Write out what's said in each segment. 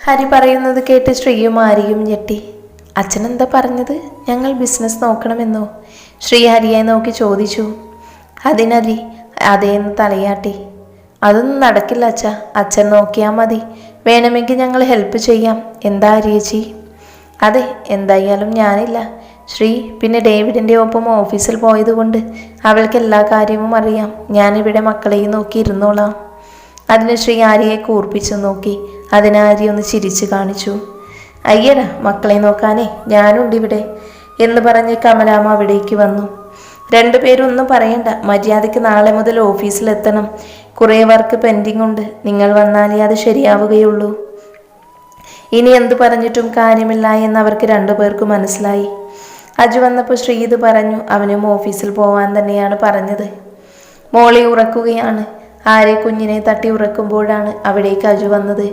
ഹരി പറയുന്നത് കേട്ട് ശ്രീയും ആര്യയും ഞെട്ടി. അച്ഛനെന്താ പറഞ്ഞത്? ഞങ്ങൾ ബിസിനസ് നോക്കണമെന്നോ? ശ്രീ ഹരിയെ നോക്കി ചോദിച്ചു. അതിനരി അതേന്ന് തലയാട്ടി. അതൊന്നും നടക്കില്ല അച്ഛ. അച്ഛൻ നോക്കിയാൽ മതി. വേണമെങ്കിൽ ഞങ്ങൾ ഹെൽപ്പ് ചെയ്യാം. എന്താ അരിയച്ചി അതെ എന്തായാലും ഞാനില്ല. ശ്രീ പിന്നെ ഡേവിഡിന്റെ ഒപ്പം ഓഫീസിൽ പോയതുകൊണ്ട് അവൾക്ക് എല്ലാ കാര്യവും അറിയാം. ഞാനിവിടെ മക്കളെയും നോക്കി ഇരുന്നോളാം. അതിന് ശ്രീ ആര്യയെ കൂർപ്പിച്ചു നോക്കി. അതിന് ആര്യ ഒന്ന് ചിരിച്ചു കാണിച്ചു. അയ്യടാ മക്കളെ നോക്കാനേ ഞാനുണ്ട് ഇവിടെ എന്ന് പറഞ്ഞ് കമലാമ്മ അവിടേക്ക് വന്നു. രണ്ടുപേരും ഒന്നും പറയണ്ട മര്യാദയ്ക്ക് നാളെ മുതൽ ഓഫീസിലെത്തണം. കുറേ വർക്ക് പെൻഡിങ് ഉണ്ട് നിങ്ങൾ വന്നാലേ അത് ശരിയാവുകയുള്ളൂ. ഇനി എന്തു പറഞ്ഞിട്ടും കാര്യമില്ല എന്ന് അവർക്ക് രണ്ടുപേർക്കും മനസ്സിലായി. അജു വന്നപ്പോൾ ശ്രീത് പറഞ്ഞു അവനും ഓഫീസിൽ പോവാൻ തന്നെയാണ് പറഞ്ഞത്. മോളി ഉറക്കുകയാണ്. ആരെ കുഞ്ഞിനെ തട്ടി ഉറക്കുമ്പോഴാണ് അവിടേക്ക് അജു വന്നത്.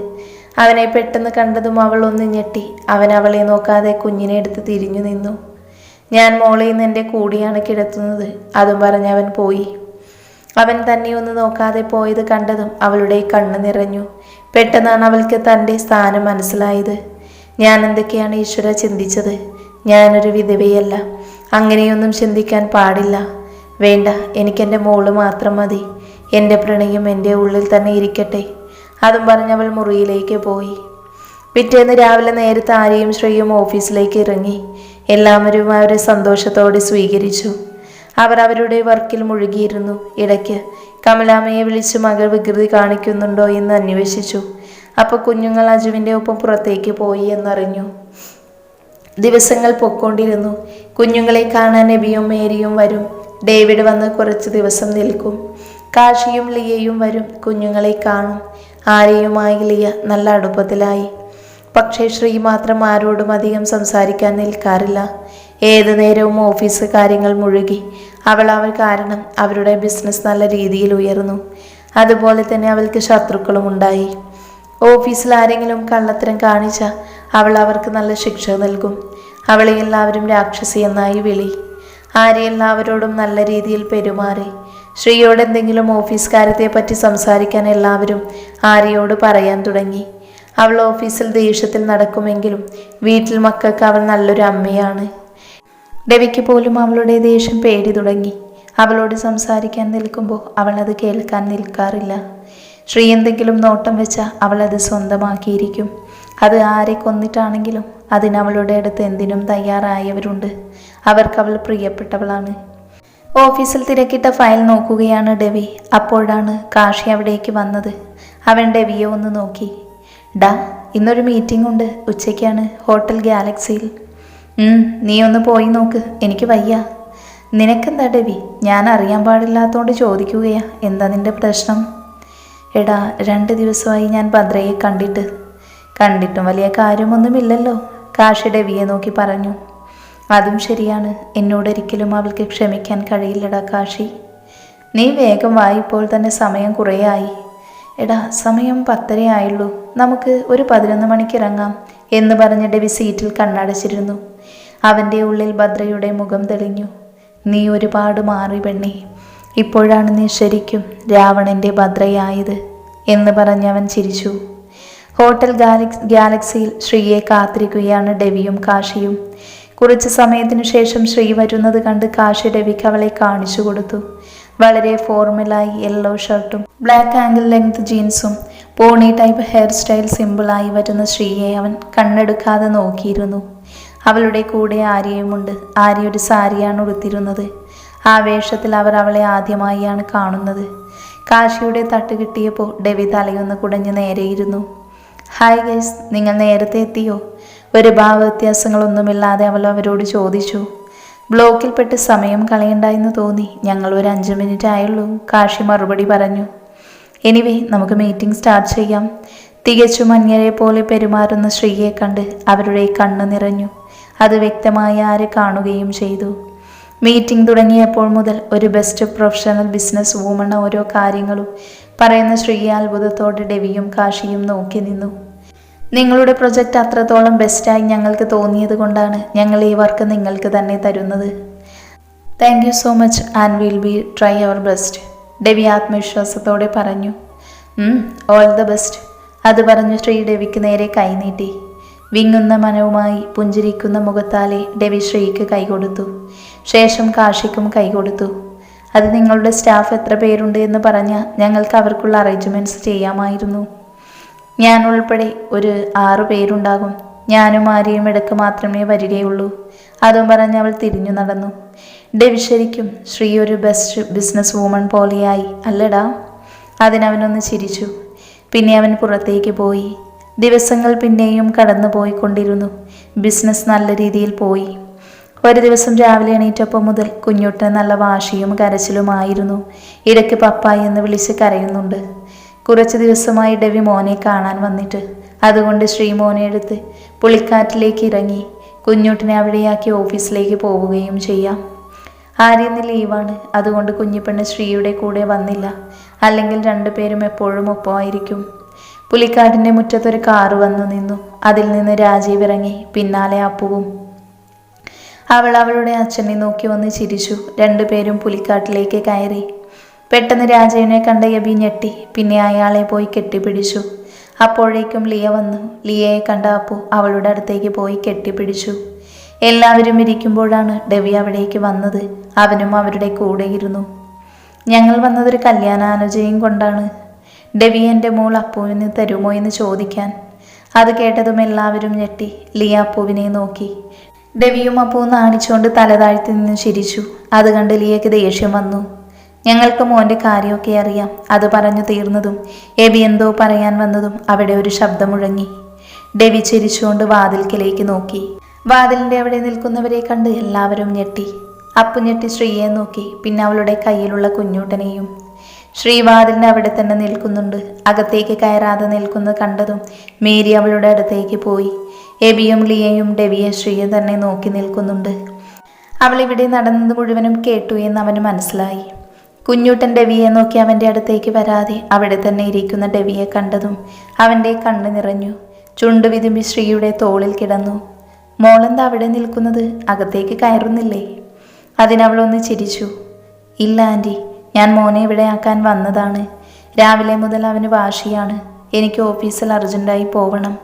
അവനെ പെട്ടെന്ന് കണ്ടതും അവൾ ഒന്ന് ഞെട്ടി. അവൻ അവളെ നോക്കാതെ കുഞ്ഞിനെ എടുത്ത് തിരിഞ്ഞു നിന്നു. ഞാൻ മോളെ ഇന്ന് എന്റെ കൂടിയാണ് കിടത്തുന്നത് അതും പറഞ്ഞ് അവൻ പോയി. അവൻ തന്നെ ഒന്ന് നോക്കാതെ പോയത് കണ്ടതും അവളുടെ കണ്ണ് നിറഞ്ഞു. പെട്ടെന്നാണ് അവൾക്ക് തന്റെ സ്ഥാനം മനസ്സിലായത്. ഞാൻ എന്തൊക്കെയാണ് ഈശ്വര ചിന്തിച്ചത്? ഞാനൊരു വിധവയല്ല. അങ്ങനെയൊന്നും ചിന്തിക്കാൻ പാടില്ല. വേണ്ട എനിക്കെന്റെ മോൾ മാത്രം മതി. എന്റെ പ്രണയം എന്റെ ഉള്ളിൽ തന്നെ ഇരിക്കട്ടെ. അതും പറഞ്ഞവൾ മുറിയിലേക്ക് പോയി. പിറ്റേന്ന് രാവിലെ നേരത്തെ ആരെയും ശ്രീയും ഓഫീസിലേക്ക് ഇറങ്ങി. എല്ലാവരും അവരെ സന്തോഷത്തോടെ സ്വീകരിച്ചു. അവർ അവരുടെ വർക്കിൽ മുഴുകിയിരുന്നു. ഇടയ്ക്ക് കമലാമ്മയെ വിളിച്ച് മകൾ വികൃതി കാണിക്കുന്നുണ്ടോ എന്ന് അന്വേഷിച്ചു. അപ്പോൾ കുഞ്ഞുങ്ങൾ അജുവിന്റെ ഒപ്പം പുറത്തേക്ക് പോയി എന്നറിഞ്ഞു. ദിവസങ്ങൾ പൊക്കോണ്ടിരുന്നു. കുഞ്ഞുങ്ങളെ കാണാൻ നബിയും മേരിയും വരും. ഡേവിഡ് വന്ന് കുറച്ച് ദിവസം നിൽക്കും. കാശിയും ലിയയും വരും. കുഞ്ഞുങ്ങളെ കാണും. ആരെയുമായി ലിയ നല്ല അടുപ്പത്തിലായി. പക്ഷേ ശ്രീ മാത്രം ആരോടും അധികം സംസാരിക്കാൻ നിൽക്കാറില്ല. ഏതു നേരവും ഓഫീസ് കാര്യങ്ങൾ മുഴുകി. അവൾ അവൾ കാരണം അവരുടെ ബിസിനസ് നല്ല രീതിയിൽ ഉയർന്നു. അതുപോലെ തന്നെ അവൾക്ക് ശത്രുക്കളും ഉണ്ടായി. ഓഫീസിൽ ആരെങ്കിലും കള്ളത്തരം കാണിച്ച അവൾ അവർക്ക് നല്ല ശിക്ഷ നൽകും. അവളെ എല്ലാവരും രാക്ഷസി എന്നായി വിളി. ആര്യ എല്ലാവരോടും നല്ല രീതിയിൽ പെരുമാറി. ശ്രീയോട് എന്തെങ്കിലും ഓഫീസ് കാര്യത്തെ പറ്റി സംസാരിക്കാൻ എല്ലാവരും ആര്യയോട് പറയാൻ തുടങ്ങി. അവൾ ഓഫീസിൽ ദേഷ്യത്തിൽ നടക്കുമെങ്കിലും വീട്ടിൽ മക്കൾക്ക് അവൾ നല്ലൊരു അമ്മയാണ്. രവിക്ക് പോലും അവളുടെ ദേഷ്യം പേടി തുടങ്ങി. അവളോട് സംസാരിക്കാൻ നിൽക്കുമ്പോൾ അവൾ അത് കേൾക്കാൻ നിൽക്കാറില്ല. ശ്രീ എന്തെങ്കിലും നോട്ടം വെച്ചാൽ അവൾ അത് സ്വന്തമാക്കിയിരിക്കും. അത് ആരെ കൊന്നിട്ടാണെങ്കിലും അതിനവളുടെ അടുത്ത് എന്തിനും തയ്യാറായവരുണ്ട്. അവർക്ക് അവൾ പ്രിയപ്പെട്ടവളാണ്. ഓഫീസിൽ തിരക്കിട്ട ഫയൽ നോക്കുകയാണ് ഡെവി. അപ്പോഴാണ് കാഷി അവിടേക്ക് വന്നത്. അവൻ ഡെവിയെ ഒന്ന് നോക്കി. ഡാ ഇന്നൊരു മീറ്റിംഗ് ഉണ്ട്. ഉച്ചയ്ക്കാണ് ഹോട്ടൽ ഗാലക്സിയിൽ. നീ ഒന്ന് പോയി നോക്ക്. എനിക്ക് വയ്യ. നിനക്കെന്താ ഡെവി? ഞാൻ അറിയാൻ പാടില്ലാത്തതുകൊണ്ട് ചോദിക്കുകയാ. എന്താ നിന്റെ പ്രശ്നം? എടാ രണ്ട് ദിവസമായി ഞാൻ ഭദ്രയെ കണ്ടിട്ട്. കണ്ടിട്ടും വലിയ കാര്യമൊന്നുമില്ലല്ലോ. കാഷി ഡെവിയെ നോക്കി പറഞ്ഞു. അതും ശരിയാണ്. എന്നോടൊരിക്കലും അവൾക്ക് ക്ഷമിക്കാൻ കഴിയില്ലടാ കാശി. നീ വേഗം വായിപ്പോൾ തന്നെ സമയം കുറേ ആയി എടാ സമയം പത്തരയായുള്ളൂ നമുക്ക് ഒരു പതിനൊന്ന് മണിക്ക് ഇറങ്ങാം എന്ന് പറഞ്ഞ് ഡെവി സീറ്റിൽ കണ്ണടച്ചിരുന്നു. അവന്റെ ഉള്ളിൽ ഭദ്രയുടെ മുഖം തെളിഞ്ഞു. നീ ഒരുപാട് മാറി പെണ്ണി. ഇപ്പോഴാണ് നീ ശരിക്കും രാവണന്റെ ഭദ്രയായത് എന്ന് പറഞ്ഞവൻ ചിരിച്ചു. ഹോട്ടൽ ഗാലക്സ് ഗാലക്സിയിൽ ശ്രീയെ കാത്തിരിക്കുകയാണ് ഡെവിയും കാശിയും. കുറച്ച് സമയത്തിനു ശേഷം ശ്രീ വരുന്നത് കണ്ട് കാശി രവിക്ക് അവളെ കാണിച്ചു കൊടുത്തു. വളരെ ഫോർമലായി യെല്ലോ ഷർട്ടും ബ്ലാക്ക് ആംഗിൾ ലെങ്ത് ജീൻസും പോണി ടൈപ്പ് ഹെയർ സ്റ്റൈൽ സിമ്പിളായി വരുന്ന ശ്രീയെ അവൻ കണ്ണെടുക്കാതെ നോക്കിയിരുന്നു. അവളുടെ കൂടെ ആര്യയുമുണ്ട്. ആര്യ ഒരു സാരിയാണ് ഉടുത്തിരുന്നത്. ആ വേഷത്തിൽ അവർ അവളെ ആദ്യമായാണ് കാണുന്നത്. കാശിയുടെ തട്ട് കിട്ടിയപ്പോൾ ഡെവി തലയൊന്ന് കുടഞ്ഞു നേരെയിരുന്നു. ഹായ് ഗൈസ് നിങ്ങൾ നേരത്തെ എത്തിയോ? ഒരു ഭാവവ്യത്യാസങ്ങളൊന്നുമില്ലാതെ അവൾ അവരോട് ചോദിച്ചു ബ്ലോക്കിൽപ്പെട്ട് സമയം കളയണ്ടായെന്ന് തോന്നി. ഞങ്ങൾ ഒരു അഞ്ച് മിനിറ്റ് ആയുള്ളൂ കാശി മറുപടി പറഞ്ഞു. എനിവേ നമുക്ക് മീറ്റിംഗ് സ്റ്റാർട്ട് ചെയ്യാം. തികച്ചും അന്യരെ പോലെ പെരുമാറുന്ന ശ്രീയെ കണ്ട് അവരുടെ കണ്ണ് നിറഞ്ഞു. അത് വ്യക്തമായി ആരെ കാണുകയും ചെയ്തു. മീറ്റിംഗ് തുടങ്ങിയപ്പോൾ മുതൽ ഒരു ബെസ്റ്റ് പ്രൊഫഷണൽ ബിസിനസ് വുമൺ ഓരോ കാര്യങ്ങളും പറയുന്ന ശ്രീയെ അത്ഭുതത്തോടെ ഡെവിയും കാശിയും നോക്കി നിന്നു. നിങ്ങളുടെ പ്രൊജക്റ്റ് അത്രത്തോളം ബെസ്റ്റായി ഞങ്ങൾക്ക് തോന്നിയത് കൊണ്ടാണ് ഞങ്ങൾ ഈ വർക്ക് നിങ്ങൾക്ക് തന്നെ തരുന്നത്. Thank you so much and will be try our best Devi ആത്മവിശ്വാസത്തോടെ പറഞ്ഞു. ഓൾ ദ ബെസ്റ്റ് അത് പറഞ്ഞു ശ്രീ ഡെവിക്ക് നേരെ കൈനീട്ടി വിങ്ങുന്ന മനവുമായി പുഞ്ചിരിക്കുന്ന മുഖത്താലെ ഡെവി ശ്രീക്ക് കൈകൊടുത്തു ശേഷം കാശിക്കും കൈകൊടുത്തു അത് നിങ്ങളുടെ സ്റ്റാഫ് എത്ര പേരുണ്ട് എന്ന് പറഞ്ഞാൽ ഞങ്ങൾക്ക് അവർക്കുള്ള അറേഞ്ച്മെന്റ്സ് ചെയ്യാമായിരുന്നു. ഞാൻ ഉൾപ്പെടെ ഒരു ആറു പേരുണ്ടാകും. ഞാനും ആരെയും ഇടയ്ക്ക് മാത്രമേ വരികയുള്ളൂ. അതും പറഞ്ഞ് അവൾ തിരിഞ്ഞു നടന്നു. ഡെവി ശരിക്കും ശ്രീ ഒരു ബെസ്റ്റ് ബിസിനസ് വുമൺ പോലെയായി അല്ലടാ. അതിനവനൊന്ന് ചിരിച്ചു. പിന്നെ അവൻ പുറത്തേക്ക് പോയി. ദിവസങ്ങൾ പിന്നെയും കടന്നു പോയിക്കൊണ്ടിരുന്നു. ബിസിനസ് നല്ല രീതിയിൽ പോയി. ഒരു ദിവസം രാവിലെ എണീറ്റപ്പം മുതൽ കുഞ്ഞുട്ടൻ നല്ല വാശിയും കരച്ചിലുമായിരുന്നു. ഇടയ്ക്ക് പപ്പായി എന്ന് വിളിച്ച് കരയുന്നുണ്ട്. കുറച്ച് ദിവസമായി ഡെവി മോനെ കാണാൻ വന്നിട്ട്. അതുകൊണ്ട് ശ്രീ മോനെ എടുത്ത് പുളിക്കാറ്റിലേക്ക് ഇറങ്ങി കുഞ്ഞുട്ടിനെ അവിടെയാക്കി ഓഫീസിലേക്ക് പോവുകയും ചെയ്യാം. ആര്യന്ന് ലീവാണ്. അതുകൊണ്ട് കുഞ്ഞിപ്പെണ്ണ് ശ്രീയുടെ കൂടെ വന്നില്ല. അല്ലെങ്കിൽ രണ്ടുപേരും എപ്പോഴും ഒപ്പമായിരിക്കും. പുലിക്കാടിന്റെ മുറ്റത്തൊരു കാറ് വന്നു നിന്നു. അതിൽ നിന്ന് രാജീവ് ഇറങ്ങി. പിന്നാലെ അപ്പുവും. അവൾ അവളുടെ അച്ഛനെ നോക്കി വന്ന് ചിരിച്ചു. രണ്ടുപേരും പുലിക്കാട്ടിലേക്ക് കയറി. പെട്ടെന്ന് രാജേനെ കണ്ട യബി ഞെട്ടി. പിന്നെ അയാളെ പോയി കെട്ടിപ്പിടിച്ചു. അപ്പോഴേക്കും ലിയ വന്നു. ലിയയെ കണ്ട അപ്പു അവളുടെ അടുത്തേക്ക് പോയി കെട്ടിപ്പിടിച്ചു. എല്ലാവരും ഇരിക്കുമ്പോഴാണ് ഡെവി അവിടേക്ക് വന്നത്. അവനും അവരുടെ കൂടെയിരുന്നു ഞങ്ങൾ വന്നതൊരു കല്യാണാലോചനയും കൊണ്ടാണ്. ഡെവി എന്റെ മോൾ അപ്പുവിന് തരുമോ എന്ന് ചോദിക്കാൻ. അത് കേട്ടതും എല്ലാവരും ഞെട്ടി. ലിയ അപ്പുവിനെ നോക്കി. ഡെവിയും അപ്പുവും നാണിച്ചുകൊണ്ട് തലതാഴ്ത്തി നിന്ന് ചിരിച്ചു. അത് കണ്ട് ലിയയ്ക്ക് ദേഷ്യം വന്നു. ഞങ്ങൾക്ക് മോന്റെ കാര്യമൊക്കെ അറിയാം. അത് പറഞ്ഞു തീർന്നതും എബി എന്തോ പറയാൻ വന്നതും അവിടെ ഒരു ശബ്ദം മുഴങ്ങി. ഡെവി ചിരിച്ചുകൊണ്ട് വാതിൽക്കിലേക്ക് നോക്കി. വാതിലിന്റെ അവിടെ നിൽക്കുന്നവരെ കണ്ട് എല്ലാവരും ഞെട്ടി. അപ്പു ഞെട്ടി ശ്രീയെ നോക്കി പിന്നെ അവളുടെ കയ്യിലുള്ള കുഞ്ഞൂട്ടനെയും. ശ്രീ വാതിലിന്റെ അവിടെ തന്നെ നിൽക്കുന്നുണ്ട്. അകത്തേക്ക് കയറാതെ നിൽക്കുന്നത് കണ്ടതും മേരി അവളുടെ അടുത്തേക്ക് പോയി. എബിയും ലിയയും ഡെവിയെ ശ്രീയെ തന്നെ നോക്കി നിൽക്കുന്നുണ്ട്. അവളിവിടെ നടന്നത് മുഴുവനും കേട്ടു എന്ന് അവന് മനസ്സിലായി. കുഞ്ഞൂട്ടൻ ഡെവിയെ നോക്കി അവന്റെ അടുത്തേക്ക് വരാതെ അവിടെ തന്നെ ഇരിക്കുന്ന ഡെവിയെ കണ്ടതും അവന്റെ കണ്ണ് നിറഞ്ഞു. ചുണ്ടു വിതുമ്പി ശ്രീയുടെ തോളിൽ കിടന്നു. മോളെന്താ അവിടെ നിൽക്കുന്നത്? അകത്തേക്ക് കയറുന്നില്ലേ? അതിനവളൊന്ന് ചിരിച്ചു. ഇല്ല ആന്റി ഞാൻ മോനെ ഇവിടെ ആക്കാൻ വന്നതാണ്. രാവിലെ മുതൽ അവന് വാശിയാണ്. എനിക്ക് ഓഫീസിൽ അർജന്റായി പോവണം.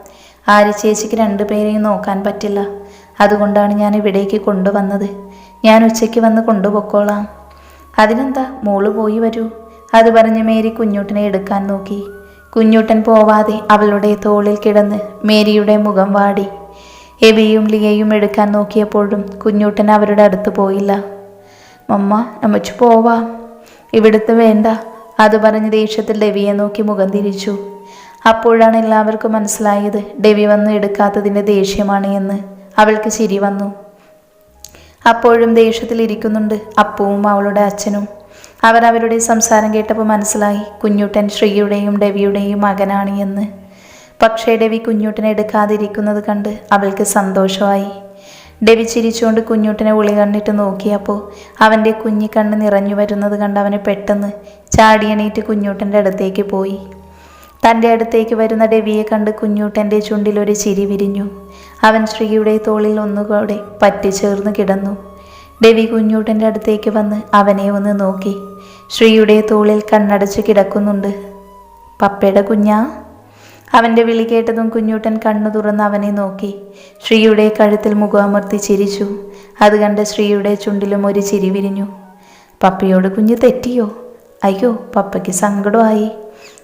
ആര് ചേച്ചിക്ക് രണ്ടുപേരെയും നോക്കാൻ പറ്റില്ല. അതുകൊണ്ടാണ് ഞാൻ ഇവിടേക്ക് കൊണ്ടുവന്നത്. ഞാൻ ഉച്ചയ്ക്ക് വന്ന് കൊണ്ടുപൊക്കോളാം അതിനെന്താ മോൾ പോയി വരൂ? അത് പറഞ്ഞ് മേരി കുഞ്ഞൂട്ടനെ എടുക്കാൻ നോക്കി. കുഞ്ഞൂട്ടൻ പോവാതെ അവളുടെ തോളിൽ കിടന്ന് മേരിയുടെ മുഖം വാടി. എബിയും ലിയയും എടുക്കാൻ നോക്കിയപ്പോഴും കുഞ്ഞൂട്ടൻ അവരുടെ അടുത്ത് പോയില്ല. മമ്മ നമ്മച്ചു പോവാ. ഇവിടുത്തെ വേണ്ട അത് പറഞ്ഞ് ദേഷ്യത്തിൽ ഡെവിയെ നോക്കി മുഖം തിരിച്ചു. അപ്പോഴാണ് എല്ലാവർക്കും മനസ്സിലായത് ഡെവി വന്ന് എടുക്കാത്തതിന്റെ ദേഷ്യമാണ് എന്ന്. അവൾക്ക് ശരി വന്നു. അപ്പോഴും ദേഷ്യത്തിൽ ഇരിക്കുന്നുണ്ട്. അപ്പുവും അവളുടെ അച്ഛനും. അവർ അവരുടെ സംസാരം കേട്ടപ്പോൾ മനസ്സിലായി. കുഞ്ഞുട്ടൻ ശ്രീയുടെയും ഡെവിയുടെയും മകനാണ് എന്ന്. പക്ഷേ ഡെവി കുഞ്ഞുട്ടനെ എടുക്കാതിരിക്കുന്നത് കണ്ട് അവൾക്ക് സന്തോഷമായി. ഡെവി ചിരിച്ചുകൊണ്ട് കുഞ്ഞുട്ടനെ ഉളി കണ്ടിട്ട് നോക്കിയപ്പോൾ അവന്റെ കുഞ്ഞിക്കണ്ണ് നിറഞ്ഞു വരുന്നത് കണ്ട് അവന് പെട്ടെന്ന് ചാടിയണീറ്റ് കുഞ്ഞുട്ടന്റെ അടുത്തേക്ക് പോയി. തന്റെ അടുത്തേക്ക് വരുന്ന ഡെവിയെ കണ്ട് കുഞ്ഞൂട്ടന്റെ ചുണ്ടിലൊരു ചിരി വിരിഞ്ഞു. അവൻ ശ്രീയുടെ തോളിൽ ഒന്നുകൂടെ പറ്റിച്ചേർന്ന് കിടന്നു. ഡെവി കുഞ്ഞൂട്ടന്റെ അടുത്തേക്ക് വന്ന് അവനെ ഒന്ന് നോക്കി. ശ്രീയുടെ തോളിൽ കണ്ണടച്ച് കിടക്കുന്നുണ്ട്. പപ്പയുടെ കുഞ്ഞാ? അവന്റെ വിളി കേട്ടതും കുഞ്ഞൂട്ടൻ കണ്ണു തുറന്ന് അവനെ നോക്കി. ശ്രീയുടെ കഴുത്തിൽ മുഖമർത്തി ചിരിച്ചു. അത് കണ്ട് ശ്രീയുടെ ചുണ്ടിലും ഒരു ചിരി വിരിഞ്ഞു. പപ്പയോട് കുഞ്ഞ് തെറ്റിയോ? അയ്യോ പപ്പയ്ക്ക് സങ്കടമായി.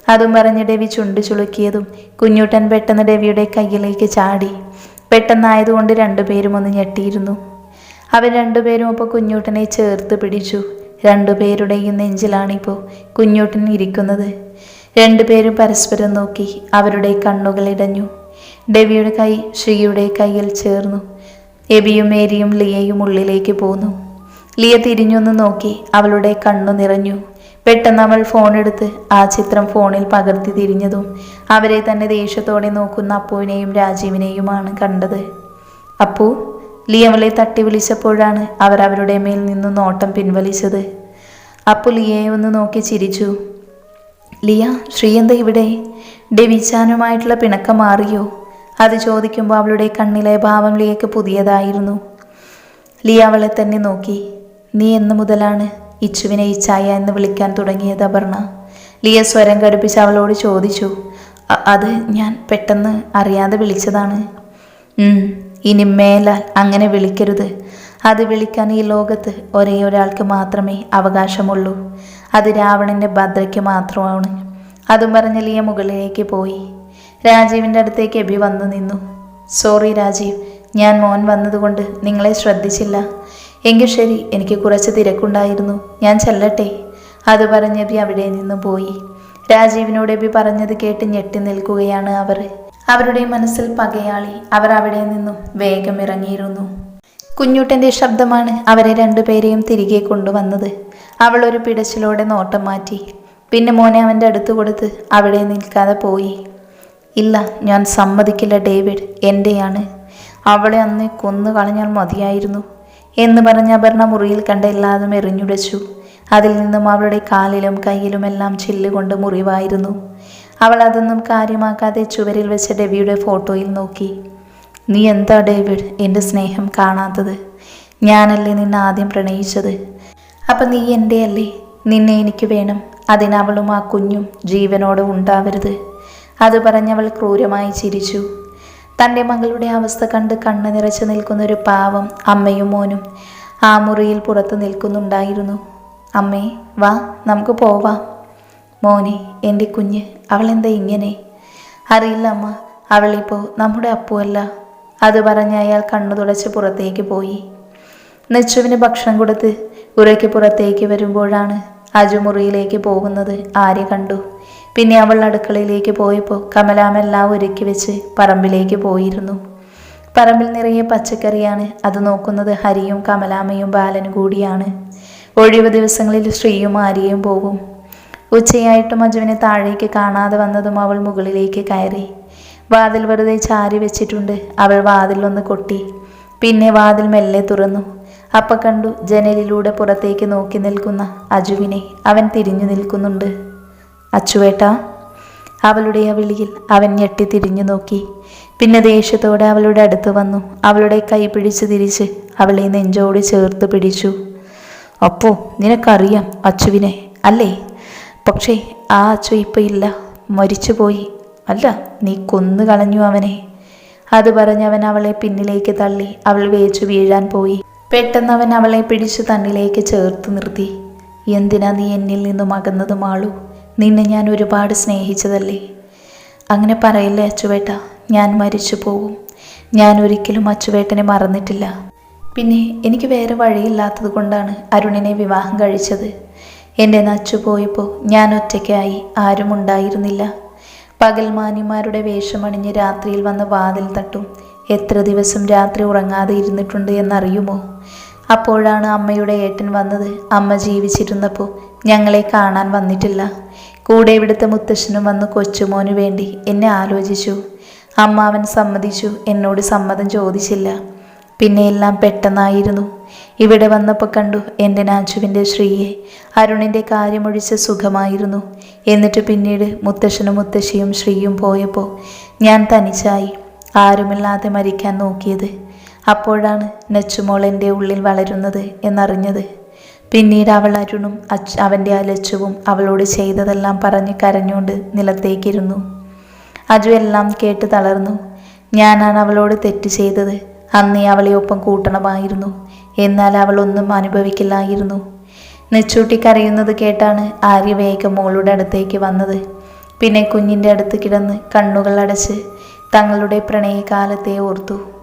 അതും പറഞ്ഞ് ഡെവി ചുണ്ട് ചുളുക്കിയതും കുഞ്ഞൂട്ടൻ പെട്ടെന്ന് ഡെവിയുടെ കയ്യിലേക്ക് ചാടി. പെട്ടെന്നായതുകൊണ്ട് രണ്ടുപേരും ഒന്ന് ഞെട്ടിയിരുന്നു. അവർ രണ്ടുപേരും അപ്പോൾ കുഞ്ഞൂട്ടനെ ചേർത്ത് പിടിച്ചു. രണ്ടുപേരുടെയും നെഞ്ചിലാണിപ്പോൾ കുഞ്ഞൂട്ടൻ ഇരിക്കുന്നത്. രണ്ടുപേരും പരസ്പരം നോക്കി അവരുടെ കണ്ണുകൾ ഇടഞ്ഞു. ഡെവിയുടെ കൈ ശ്രീയുടെ കയ്യിൽ ചേർന്നു. എബിയും മേരിയും ലിയയും ഉള്ളിലേക്ക് പോന്നു. ലിയ തിരിഞ്ഞൊന്ന് നോക്കി അവളുടെ കണ്ണു നിറഞ്ഞു. പെട്ടെന്ന് അവൾ ഫോണെടുത്ത് ആ ചിത്രം ഫോണിൽ പകർത്തി തിരിഞ്ഞതും അവരെ തന്നെ ദേഷ്യത്തോടെ നോക്കുന്ന അപ്പുവിനെയും രാജീവിനെയുമാണ് കണ്ടത്. അപ്പു ലിയവളെ തട്ടി വിളിച്ചപ്പോഴാണ് അവർ അവരുടെ മേൽ നിന്ന് നോട്ടം പിൻവലിച്ചത്. അപ്പു ലിയയെ ഒന്ന് നോക്കി ചിരിച്ചു. ലിയ ശ്രീ എന്താ ഇവിടെ? ഡെവിച്ചാനുമായിട്ടുള്ള പിണക്കം മാറിയോ? അത് ചോദിക്കുമ്പോൾ അവളുടെ കണ്ണിലെ ഭാവം ലിയയ്ക്ക് പുതിയതായിരുന്നു. ലിയ അവളെ തന്നെ നോക്കി. നീ എന്നു മുതലാണ്? ഇച്ചുവിനെ ഇച്ചായ എന്ന് വിളിക്കാൻ തുടങ്ങിയത് അപർണ. ലിയ സ്വരം കടുപ്പിച്ച് അവളോട് ചോദിച്ചു അത് ഞാൻ പെട്ടെന്ന് അറിയാതെ വിളിച്ചതാണ്. ഇനി മേലാൽ അങ്ങനെ വിളിക്കരുത്. അത് വിളിക്കാൻ ഈ ലോകത്ത് ഒരേ ഒരാൾക്ക് മാത്രമേ അവകാശമുള്ളൂ. അത് രാവണന്റെ ഭദ്രയ്ക്ക് മാത്രമാണ്. അതും പറഞ്ഞ് ലിയ മുകളിലേക്ക് പോയി. രാജീവിന്റെ അടുത്തേക്ക് എബി വന്നു നിന്നു. സോറി രാജീവ് ഞാൻ മോൻ വന്നതുകൊണ്ട് നിങ്ങളെ ശ്രദ്ധിച്ചില്ല. എങ്കിൽ ശരി എനിക്ക് കുറച്ച് തിരക്കുണ്ടായിരുന്നു. ഞാൻ ചെല്ലട്ടെ? അത് പറഞ്ഞ് അവിടെ നിന്ന് പോയി. രാജീവിനോട് ബി പറഞ്ഞത് കേട്ട് ഞെട്ടി നിൽക്കുകയാണ് അവർ. അവരുടെ മനസ്സിൽ പകയാളി അവർ അവിടെ നിന്നും വേഗം ഇറങ്ങിയിരുന്നു. കുഞ്ഞൂട്ടന്റെ ശബ്ദമാണ് അവരെ രണ്ടുപേരെയും തിരികെ കൊണ്ടുവന്നത്. അവൾ ഒരു പിടച്ചിലോടെ നോട്ടം മാറ്റി. പിന്നെ മോനെ അവന്റെ അടുത്ത് കൊടുത്ത് അവിടെ നിൽക്കാതെ പോയി. ഇല്ല ഞാൻ സമ്മതിക്കില്ല ഡേവിഡ് എന്റെയാണ്. അവളെ അന്ന് കൊന്നു കളഞ്ഞാൽ മതിയായിരുന്നു. എന്ന് പറഞ്ഞ അപർണ മുറിയിൽ കണ്ട എല്ലാതും എറിഞ്ഞുടച്ചു. അതിൽ നിന്നും അവളുടെ കാലിലും കയ്യിലുമെല്ലാം ചില്ലുകൊണ്ട് മുറിവായിരുന്നു. അവൾ അതൊന്നും കാര്യമാക്കാതെ ചുവരിൽ വെച്ച ഡെവിയുടെ ഫോട്ടോയിൽ നോക്കി. നീ എന്താ ഡേവിഡ്? എന്റെ സ്നേഹം കാണാത്തത്. ഞാനല്ലേ നിന്നെ ആദ്യം പ്രണയിച്ചത്. അപ്പം നീ എന്റെ അല്ലേ നിന്നെ എനിക്ക് വേണം. അതിനവളും ആ കുഞ്ഞും ജീവനോടെ ഉണ്ടാവരുത്. അത് പറഞ്ഞവൾ ക്രൂരമായി ചിരിച്ചു. തന്റെ മകളുടെ അവസ്ഥ കണ്ട് കണ്ണ് നിറച്ചു നിൽക്കുന്ന ഒരു പാവം അമ്മയും മോനും ആ മുറിയിൽ പുറത്ത് നിൽക്കുന്നുണ്ടായിരുന്നു. അമ്മേ വാ നമുക്ക് പോവാം. മോനെ എന്റെ കുഞ്ഞ് അവളെന്താ ഇങ്ങനെ? അറിയില്ല അമ്മ. അവളിപ്പോൾ നമ്മുടെ അപ്പുവല്ല. അത് പറഞ്ഞ് അയാൾ കണ്ണു തുടച്ച് പുറത്തേക്ക് പോയി. നെച്ചുവിന് ഭക്ഷണം കൊടുത്ത് ഉറയ്ക്ക് പുറത്തേക്ക് വരുമ്പോഴാണ് അജു മുറിയിലേക്ക് പോകുന്നത്. ആര്യ കണ്ടു. പിന്നെ അവൾ അടുക്കളയിലേക്ക് പോയപ്പോൾ കമലാമെല്ലാം ഒരുക്കി വെച്ച് പറമ്പിലേക്ക് പോയിരുന്നു. പറമ്പിൽ നിറയെ പച്ചക്കറിയാണ്. അത് നോക്കുന്നത് ഹരിയും കമലാമയും ബാലനും കൂടിയാണ്. ഒഴിവ് ദിവസങ്ങളിൽ ശ്രീയും ആര്യയും പോകും. ഉച്ചയായിട്ട് അജുവിനെ താഴേക്ക് കാണാതെ വന്നതും അവൾ മുകളിലേക്ക് കയറി. വാതിൽ വെറുതെ ചാരി വെച്ചിട്ടുണ്ട്. അവൾ വാതിലൊന്ന് കൊട്ടി. പിന്നെ വാതിൽ മെല്ലെ തുറന്നു. അപ്പ കണ്ടു ജനലിലൂടെ പുറത്തേക്ക് നോക്കി നിൽക്കുന്ന അജുവിനെ. അവൻ തിരിഞ്ഞു നിൽക്കുന്നുണ്ട്. അച്ചുവേട്ടാ അവളുടെ ആ വിളിയിൽ അവൻ ഞെട്ടി തിരിഞ്ഞു നോക്കി. പിന്നെ ദേഷ്യത്തോടെ അവളുടെ അടുത്ത് വന്നു. അവളുടെ കൈ പിടിച്ച് തിരിച്ച് അവളെ നെഞ്ചോട് ചേർത്ത് പിടിച്ചു. അപ്പോ നിനക്കറിയാം അച്ചുവിനെ അല്ലേ? പക്ഷേ ആ അച്ചു ഇപ്പം ഇല്ല. മരിച്ചുപോയി. അല്ല നീ കൊന്നു കളഞ്ഞു അവനെ. അത് പറഞ്ഞ് അവൻ അവളെ പിന്നിലേക്ക് തള്ളി. അവൾ വേച്ചു വീഴാൻ പോയി. പെട്ടെന്ന് അവൻ അവളെ പിടിച്ചു തന്നിലേക്ക് ചേർത്ത് നിർത്തി. എന്തിനാ നീ എന്നിൽ നിന്നും അകന്നത് മാളു നിന്നെ ഞാൻ ഒരുപാട് സ്നേഹിച്ചതല്ലേ? അങ്ങനെ പറയില്ലേ അച്ചുവേട്ട ഞാൻ മരിച്ചു പോവും. ഞാൻ ഒരിക്കലും അച്ചുവേട്ടനെ മറന്നിട്ടില്ല. പിന്നെ എനിക്ക് വേറെ വഴിയില്ലാത്തത് കൊണ്ടാണ് അരുണിനെ വിവാഹം കഴിച്ചത്. എന്റെ നച്ചു പോയപ്പോൾ ഞാൻ ഒറ്റയ്ക്കായി ആരും ഉണ്ടായിരുന്നില്ല. പകൽമാനിമാരുടെ വേഷമണിഞ്ഞ് രാത്രിയിൽ വന്ന് വാതിൽ തട്ടും എത്ര ദിവസം രാത്രി ഉറങ്ങാതെ ഇരുന്നിട്ടുണ്ട് എന്നറിയുമോ? അപ്പോഴാണ് അമ്മയുടെ ഏട്ടൻ വന്നത്. അമ്മ ജീവിച്ചിരുന്നപ്പോൾ ഞങ്ങളെ കാണാൻ വന്നിട്ടില്ല. കൂടെ ഇവിടുത്തെ മുത്തശ്ശനും വന്ന് കൊച്ചുമോന് വേണ്ടി എന്നെ ആലോചിച്ചു. അമ്മാവൻ സമ്മതിച്ചു എന്നോട് സമ്മതം ചോദിച്ചില്ല. പിന്നെ എല്ലാം പെട്ടെന്നായിരുന്നു. ഇവിടെ വന്നപ്പോൾ കണ്ടു എന്റെ നാച്ചുവിന്റെ ശ്രീയെ. അരുണിന്റെ കാര്യമൊഴിച്ച് സുഖമായിരുന്നു. എന്നിട്ട് പിന്നീട് മുത്തശ്ശനും മുത്തശ്ശിയും ശ്രീയും പോയപ്പോൾ ഞാൻ തനിച്ചായി. ആരുമില്ലാതെ മരിക്കാൻ നോക്കിയത് അപ്പോഴാണ് നെച്ചുമോൾ എന്റെ ഉള്ളിൽ വളരുന്നത് എന്നറിഞ്ഞത്. പിന്നീട് അവൾ അരുണും അച് അവന്റെ ആ ലച്ചുവും അവളോട് ചെയ്തതെല്ലാം പറഞ്ഞ് കരഞ്ഞുകൊണ്ട് നിലത്തേക്കിരുന്നു. അജു എല്ലാം കേട്ട് തളർന്നു. ഞാനാണ് അവളോട് തെറ്റ് ചെയ്തത്. അന്നേ അവളെ ഒപ്പം കൂട്ടണമായിരുന്നു. എന്നാൽ അവൾ ഒന്നും അനുഭവിക്കില്ലായിരുന്നു. നെച്ചൂട്ടി കരയുന്നത് കേട്ടാണ് ആര്യ വേഗം മോളുടെ അടുത്തേക്ക് വന്നത്. പിന്നെ കുഞ്ഞിന്റെ അടുത്ത് കിടന്ന് കണ്ണുകൾ അടച്ച് തങ്ങളുടെ പ്രണയകാലത്തെ ഓർത്തു.